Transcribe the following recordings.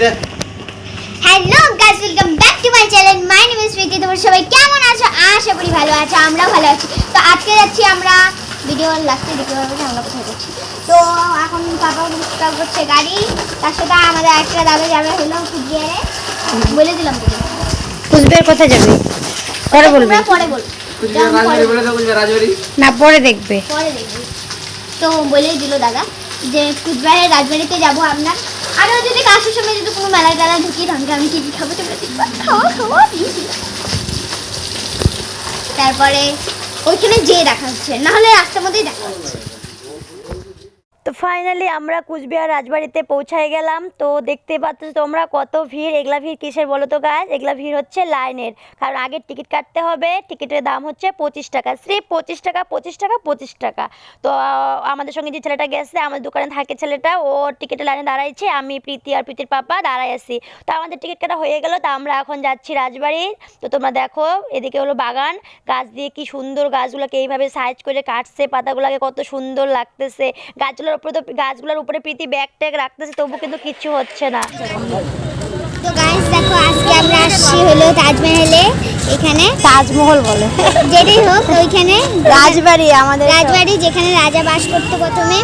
They hello guys welcome back to my channel my name is Preeti তোমরা সবাই কেমন আছো? আশা করি ভালো আছো আমরাও ভালো আছি। তো আজকে যাচ্ছি আমরা ভিডিও লাস্টে দেখতে পাবো যে আমরা কোথায় যাচ্ছি। তো এখন পাপা করছে গাড়ি। তার সাথে আমাদের একটা দাদা যাবে হলো কুচবিহারে। বলে দিলাম। কুচবিহার কোথায় যাবে? পরে বলবে। পরে বলব না পরে দেখবে। পরে দেখবি। তো বলেই দিল দাদা যে কুচবিহারের রাজবাড়িতে যাব আপনার আরও যদি কাশির সময় যদি কোনো মেলা টেলায় ঢুকি তাহলে আমি কি কি খাব তোমরা দেখবা? খাওয়া খাওয়া তারপরে ওইখানে যেয়ে দেখা হচ্ছে নাহলে রাস্তার মধ্যেই দেখা হচ্ছে। তো ফাইনালি আমরা কুচবিহার রাজবাড়িতে পৌঁছায় গেলাম। তো দেখতে পাচ্ছ তোমরা কত ভিড়। এগলা ভিড় কিসের বলো তো গাছ এগলা ভিড় হচ্ছে লাইনের। কারণ আগে টিকিট কাটতে হবে। টিকিটের দাম হচ্ছে পঁচিশ টাকা। স্রেফ পঁচিশ টাকা পঁচিশ টাকা পঁচিশ টাকা। তো আমাদের সঙ্গে যে ছেলেটা গেছে, আমাদের দোকানে থাকে ছেলেটা। ও টিকিটের লাইনে দাঁড়াইছে। আমি প্রীতি আর প্রীতির পাপা দাঁড়াই আছি। তো আমাদের টিকিট কাটা হয়ে গেল। তো আমরা এখন যাচ্ছি রাজবাড়ির। তো তোমরা দেখো, এদিকে হলো বাগান। গাছ দিয়ে কি সুন্দর গাছগুলোকে এইভাবে সাইজ করে কাটছে। পাতাগুলোকে কত সুন্দর লাগতেছে। গাছগুলোর উপরে তো গাছগুলোর উপরে প্রীতি ব্যাগ ট্যাগ রাখতেছে তবু কিন্তু কিচ্ছু হচ্ছে না। তো গাইস দেখো আজকে আমরা আসছি হলো তাজমহলে এখানে। তাজমহল বলে। যেটাই হোক ওইখানে রাজবাড়ি আমাদের রাজবাড়ি যেখানে রাজা বাস করতো প্রথমে।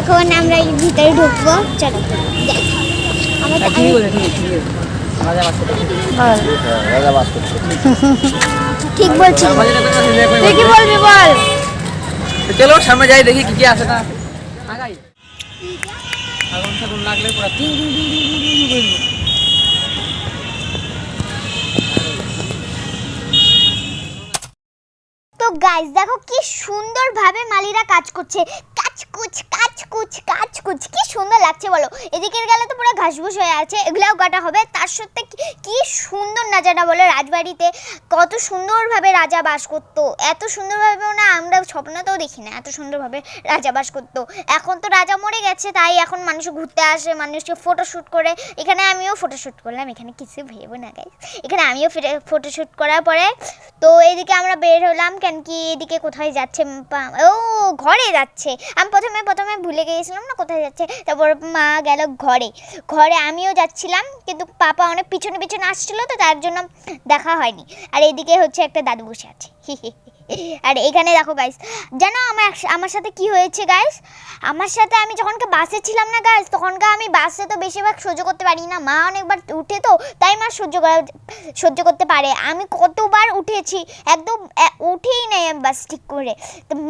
এখন আমরা এই ভিতরে ঢুকবো। চলো যাই। আমরা করছে ঠিক বলছি তুই কি বলবি বল। চলো সামনে যাই দেখি কি কি আছে না। লাগলে পুরো টিং টিং টিং টিং টিং টিং করবে। তো গাইস দেখো কি সুন্দরভাবে মালিরা কাজ করছে কাজ কুচ কাজ কুচ কাজ কুচ। কি সুন্দর লাগছে বলো। এদিকের গেলে তো পুরো ঘাসঘুস হয়ে আছে, এগুলাও কাটা হবে। তার সত্ত্বে কি- সুন্দর নাজাটা বলো রাজবাড়িতে। কত সুন্দরভাবে রাজা বাস করতো। এত সুন্দরভাবে না আমরা স্বপ্নতেও দেখি না, এত সুন্দরভাবে রাজা বাস করতো। এখন তো রাজা মরে গেছে, তাই এখন মানুষ ঘুরতে আসে মানুষ ফটোশ্যুট করে। এখানে আমিও ফটোশ্যুট করলাম, এখানে কিছু ভেবো না গাইস এখানে আমিও ফটোশ্যুট করার পরে, তো এদিকে আমরা বের হলাম, কেন কি এদিকে কোথায় যাচ্ছে ও, ঘরে যাচ্ছে। আমি প্রথমে প্রথমে ভুলে গিয়েছিলাম না কোথায় যাচ্ছে। তারপর মা গেল ঘরে। ঘরে আমিও যাচ্ছিলাম, কিন্তু পাপা অনেক পিছনে পিছনে আসছিল, তো তার জন্য দেখা হয়নি। আর এদিকে হচ্ছে একটা দাদু বসে আছে। আর এখানে দেখো গাইস জানো আমার আমার সাথে কি হয়েছে গাইস আমার সাথে আমি যখনকে বাসে ছিলাম না গাইস তখনকে আমি বাসে তো বেশিরভাগ সহ্য করতে পারি না। মা অনেকবার উঠে তো, তাই মা সহ্য করা সহ্য করতে পারে। আমি কতবার উঠেছি, একদম উঠেই নেই আমি বাস ঠিক করে।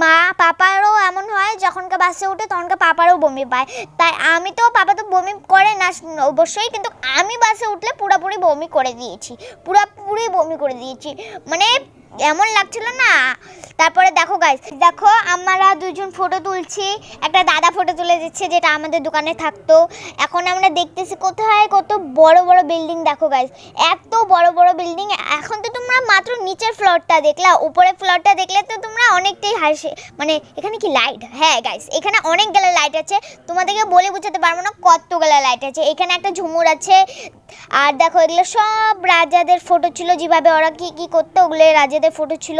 মা, পাপারও এমন হয় যখনকে বাসে উঠে তখনকে পাপারও বমি পায়। তাই আমি তো, পাপা তো বমি করে না, অবশ্যই, কিন্তু আমি বাসে উঠলে পুরোপুরি বমি করে দিয়েছি, পুরোপুরি বমি করে দিয়েছি। মানে এমন লাগছিল না। তারপরে দেখো গাইস দেখো আমরা দুজন ফটো তুলছি, একটা দাদা ফটো তুলে দিচ্ছে যেটা আমাদের দোকানে থাকতো। এখন আমরা দেখতেছি কোথায় কত বড় বড় বিল্ডিং দেখো গাইস এত বড় বড় বিল্ডিং এখন তো তোমরা মাত্র নিচের ফ্লোরটা দেখলা, উপরের ফ্লোরটা দেখলে তো তোমরা অনেকটাই হাসে। মানে এখানে কি লাইট হ্যাঁ গাইস এখানে অনেকগুলো লাইট আছে। তোমাদেরকে বলে বোঝাতে পারব না কতগুলো লাইট আছে। এখানে একটা ঝুমুর আছে। আর দেখো এগুলো সব রাজাদের ফটো ছিল যেভাবে ওরা কি কি করতো, ওগুলো রাজাদের ফটো ছিল।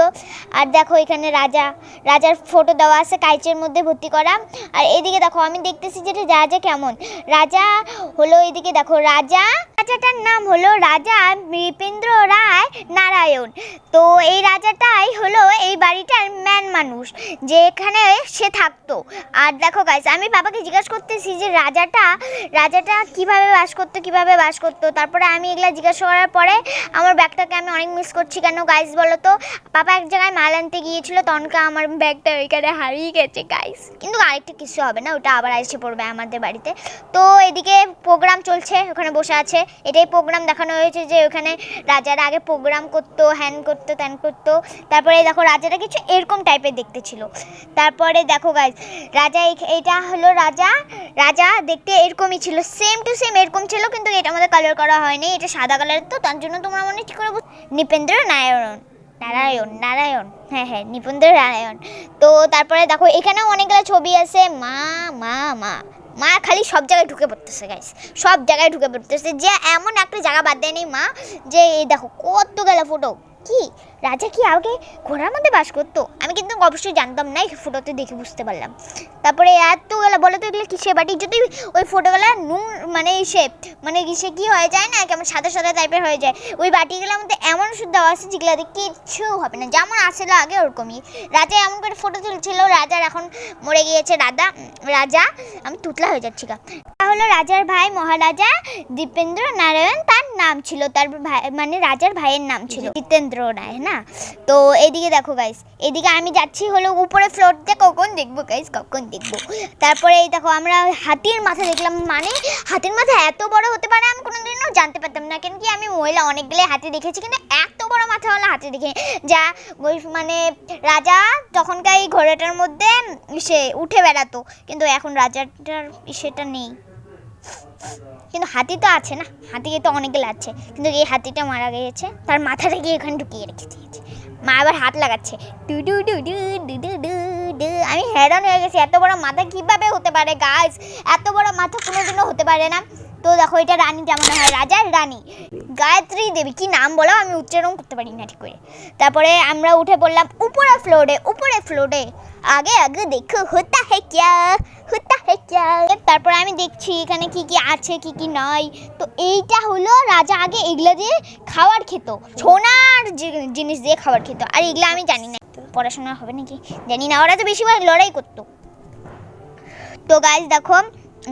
আর দেখো এখানে রাজা, রাজার ফটো দেওয়া আছে কাইচের মধ্যে ভর্তি করা। আর এদিকে দেখো, আমি দেখতেছি যেটা রাজা কেমন? রাজা হলো এদিকে দেখো, রাজা, রাজাটার নাম হলো রাজা নৃপেন্দ্র রায় নারায়ণ। তো এই রাজাটাই হলো এই বাড়িটার ম্যান মানুষ যে এখানে সে থাকতো। আর দেখো গাইস আমি বাবাকে জিজ্ঞাসা করতেছি যে রাজাটা রাজাটা কীভাবে বাস করতো, কীভাবে বাস করতো? তারপরে আমি এগুলা জিজ্ঞাসা করার পরে আমার ব্যাগটাকে আমি অনেক মিস করছি। কেন গাইস বলো তো? পাপা এক জায়গায় মাল আনতে গিয়েছিল, তনকা আমার ব্যাগটা ওইখানে হারিয়ে গেছে গাইস কিন্তু আরেকটা কিছু হবে না, ওটা আবার এসে পড়বে আমাদের বাড়িতে। তো এদিকে প্রোগ্রাম চলছে, ওখানে বসে আছে। এটাই প্রোগ্রাম দেখানো হয়েছে যে ওখানে রাজারা আগে প্রোগ্রাম করতো হ্যান করতো, ত্যান করতো। তারপরে দেখো রাজাটা কিছু এরকম টাইপের দেখতে ছিল। তারপরে দেখো গাইজ রাজা এটা হলো রাজা। রাজা দেখতে এরকমই ছিল সেম টু সেম এরকম ছিল, কিন্তু এটা আমাদের কালার করা হয়নি। এটা সাদা কালারের তো, তার জন্য তোমরা মনে ঠিক করে নিপেন্দ্র নারায়ণ নারায়ণ নারায়ণ। হ্যাঁ হ্যাঁ নিপেন্দ্র নারায়ণ। তো তারপরে দেখো, এখানেও অনেকগুলো ছবি আছে। মা মা মা। মা খালি সব জায়গায় ঢুকে পড়তেছে গাইস সব জায়গায় ঢুকে পড়তেছে। যে এমন একটা জায়গা বাদ দেয়নি মা, যে এই দেখো কত গেলা ফটো কি? রাজা কি আগে ঘোড়ার মধ্যে বাস করতো? আমি কিন্তু অবশ্যই জানতাম না, এই ফটোতে দেখে বুঝতে পারলাম। তারপরে এতগুলো, বলো তো এগুলো কিসে বাটি যদি ওই ফটোগুলো নুন মানে সে মানে সে কি হয়ে যায় না, কেমন সাদা সাদা টাইপের হয়ে যায়, ওই বাটিগুলোর মধ্যে এমন শুদ্ধ আছে যেগুলো দিয়ে কিচ্ছু হবে না, যেমন আসছিল আগে ওরকমই। রাজা এমন করে ফটো তুলছিল, রাজার এখন মরে গিয়েছে রাজা রাজা, আমি তুতলা হয়ে যাচ্ছি তা হলো রাজার ভাই মহারাজা দীপেন্দ্র নারায়ণ তার নাম ছিল তার ভাই মানে রাজার ভাইয়ের নাম ছিল জিতেন্দ্র রায় না? তো এদিকে দেখো গাইস এদিকে আমি যাচ্ছি হলো উপরে ফ্লোরতে কখন দেখব গাইস কখন দেখব? তারপরে এই দেখো আমরা হাতির মাথা দেখলাম মানে হাতির মাথা এত বড় হতে পারে আমি কোনোদিনও জানতে পারতাম না কেন কি আমি মহিলা অনেকগুলো হাতি দেখেছি কিন্তু এত বড় মাথা হলো হাতি দেখে যা মানে রাজা তখনকার এই ঘোড়াটার মধ্যে সে উঠে বেড়াতো কিন্তু এখন রাজাটার সেটা নেই। কিন্তু হাতি তো আছে না? হাতি তো অনেকগুলো আছে কিন্তু এই হাতিটা মারা গিয়েছে, তার মাথাটা গিয়ে এখানে ঢুকিয়ে রেখে দিয়েছে। মা আবার হাত লাগাচ্ছে। ডু ডু ডু ডু ডু ডু ডু ডু। আমি হ্যারান হয়ে গেছি, এত বড় মাথা কীভাবে হতে পারে গাছ এত বড় মাথা কোনোদিনও হতে পারে না। তো দেখো, এটা রানী যেমন হয় রাজার রানী। গায়ত্রী দেবী, কি নাম বলো আমি উচ্চারণ করতে পারি না ঠিক করে। তারপরে আমরা উঠে পড়লাম উপরে ফ্লোরে উপরে ফ্লোরে আগে আগে দেখো, হতা হে ক্যা, হতা হে ক্যা। তারপর আমি দেখছি এখানে কি কি আছে, কি কি নাই। তো এইটা হলো রাজা আগে এগুলো দিয়ে খাবার খেত। সোনার জিনিস দিয়ে খাবার খেত। আর এগুলো আমি জানি না। পড়াশোনা হবে নাকি? জানি না। ওরা তো বেশিরভাগ লড়াই করতো। তো গাইজ দেখো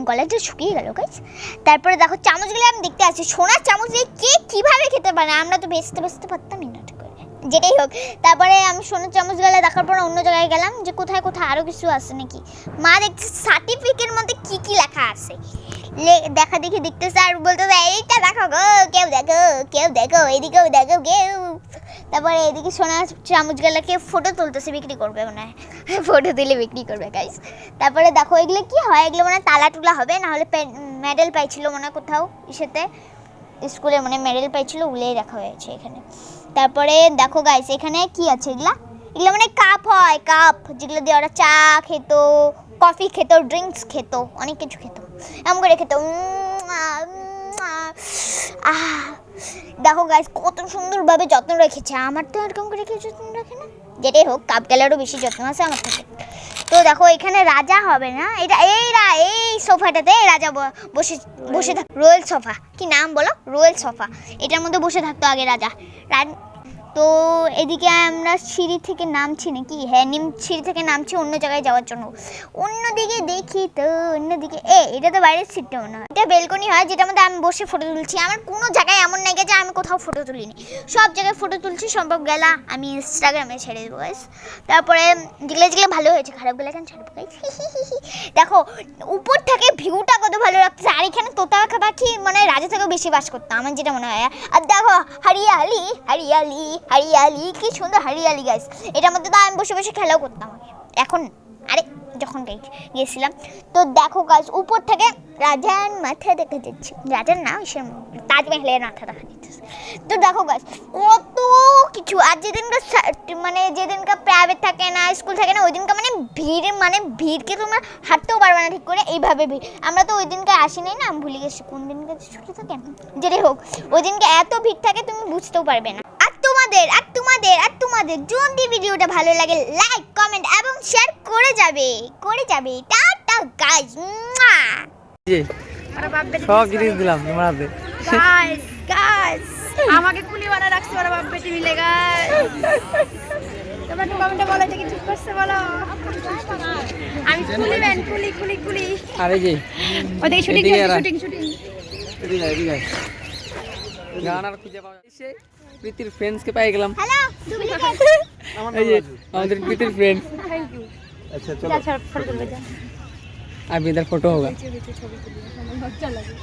গলাটা শুকিয়ে গেল গাছ তারপরে দেখো, চামচগুলো আমি দেখতে আছি সোনার চামচ দিয়ে কে কীভাবে খেতে পারে? আমরা তো বেচতে বেচতে পারতামই যেটাই হোক। তারপরে আমি সোনার চামচগুলো দেখার পর অন্য জায়গায় গেলাম যে কোথায় কোথায় আরও কিছু আছে নাকি। মা দেখছে সার্টিফিকেটের মধ্যে কি কি লেখা আছে। দেখা দেখি দেখতেছে আর বলতে এইটা দেখো গো, কেউ দেখো কেউ দেখো, এদিকেও দেখো, কেউ। তারপরে এদিকে সোনার চামচগুলোকে ফটো তুলতেছে, বিক্রি করবে মনে হয়। ফটো তুলে বিক্রি করবে গাইস তারপরে দেখো এগুলো কি হয়? এগুলো মানে তালা টুলা হবে না হলে মেডেল পাইছিল মনে হয় কোথাও ইসেতে। স্কুলে মানে মেডেল পাইছিল, উলেই রাখা হয়েছে এখানে। তারপরে দেখো গাইস এখানে কি আছে এগুলা? এগুলো মানে কাপ হয় কাপ যেগুলো দিয়ে ওরা চা খেত কফি খেত ড্রিঙ্কস খেত, অনেক কিছু খেত। এমন করে খেত। দেখো গাইস কত সুন্দরভাবে যত্ন রেখেছে। আমার তো এরকম করে কেউ যত্ন রাখে না। যেটাই হোক কাপ গেলারও বেশি যত্ন আছে আমার থেকে। তো দেখো, এখানে রাজা হবে না? এটা, এই রা, এই সোফাটাতে রাজা বসে বসে থাক রোয়েল সোফা। কি নাম বলো? Royal sofa. এটার মধ্যে বসে থাকতো আগে রাজা। তো এদিকে আমরা সিঁড়ি থেকে নামছি নাকি? হ্যাঁ নিম সিঁড়ি থেকে নামছি অন্য জায়গায় যাওয়ার জন্য। অন্যদিকে দেখি তো, অন্যদিকে, এ, এটা তো বাইরের সিটটা মনে হয় এটা বেলকনি হয় যেটার মধ্যে আমি বসে ফটো তুলছি। আমার কোনো জায়গায় এমন নাই যে আমি কোথাও ফটো তুলিনি। সব জায়গায় ফটো তুলছি, সম্ভব গেলা, আমি ইনস্টাগ্রামে ছেড়ে দেবো guys। তারপরে যেগুলো যেগুলো ভালো হয়েছে, খারাপগুলো কেন ছাড়বো guys? দেখো, উপর থেকে ভিউটা কত ভালো লাগছে, আর এখানে তোতা পাখি মানে রাজা থেকেও বেশি বাস করতো, আমার যেটা মনে হয়। আর দেখো, হারিয়ালি হারিয়ালি হারিয়ালি, কি সুন্দর হারিয়ালি গাছ এটার মধ্যে তো আমি বসে বসে খেলাও করতাম। এখন, আরে, যখন গিয়েছিলাম তো দেখো গাছ উপর থেকে রাজার মাথা দেখা যাচ্ছে। রাজার না সে তাজমহলের মাথা দেখা যাচ্ছে। তো দেখো গাছ কত কিছু। আর যেদিনকার মানে যেদিনকার প্রাইভেট থাকে না স্কুল থাকে না ওই দিনকার মানে ভিড় মানে ভিড়কে তোমরা হাঁটতেও পারবে না ঠিক করে এইভাবে ভিড়। আমরা তো ওই দিনকে আসি নাই না ভুলে গেছি। কোন দিনকে ছুটি থাকে যেটাই হোক ওই দিনকে এত ভিড় থাকে, তুমি বুঝতেও পারবে না। তোমাদের আর তোমাদের আর তোমাদের যদি ভিডিওটা ভালো লাগে লাইক কমেন্ট এবং শেয়ার করে যাবে করে যাবে। টাটা গাইস যে সব জিনিস দিলাম তোমার হাতে। গাইস গাইস আমাকে কুলি বানা রাখছে ওরা বাপ বেটি মিলে গাইস তোমরা একটু কমেন্টে বলো এটা কি ঠিক করছে বলো? আমি কুলি ম্যান কুলি কুলি কুলি। আর যে ওদিকে শুটিং। শুটিং শুটিং এদিকে এদিকে। গান আর খুঁজে পাওয়া প্রীতির ফ্রেন্ডস কে পাই গেলাম এই যে আমাদের প্রীতির ফ্রেন্ড থ্যাংক ইউ আচ্ছা চলো আচ্ছা ফটো তুলতে যা আমি এর ফটো कर ছবি अभी इधर फ़ोटो লাগে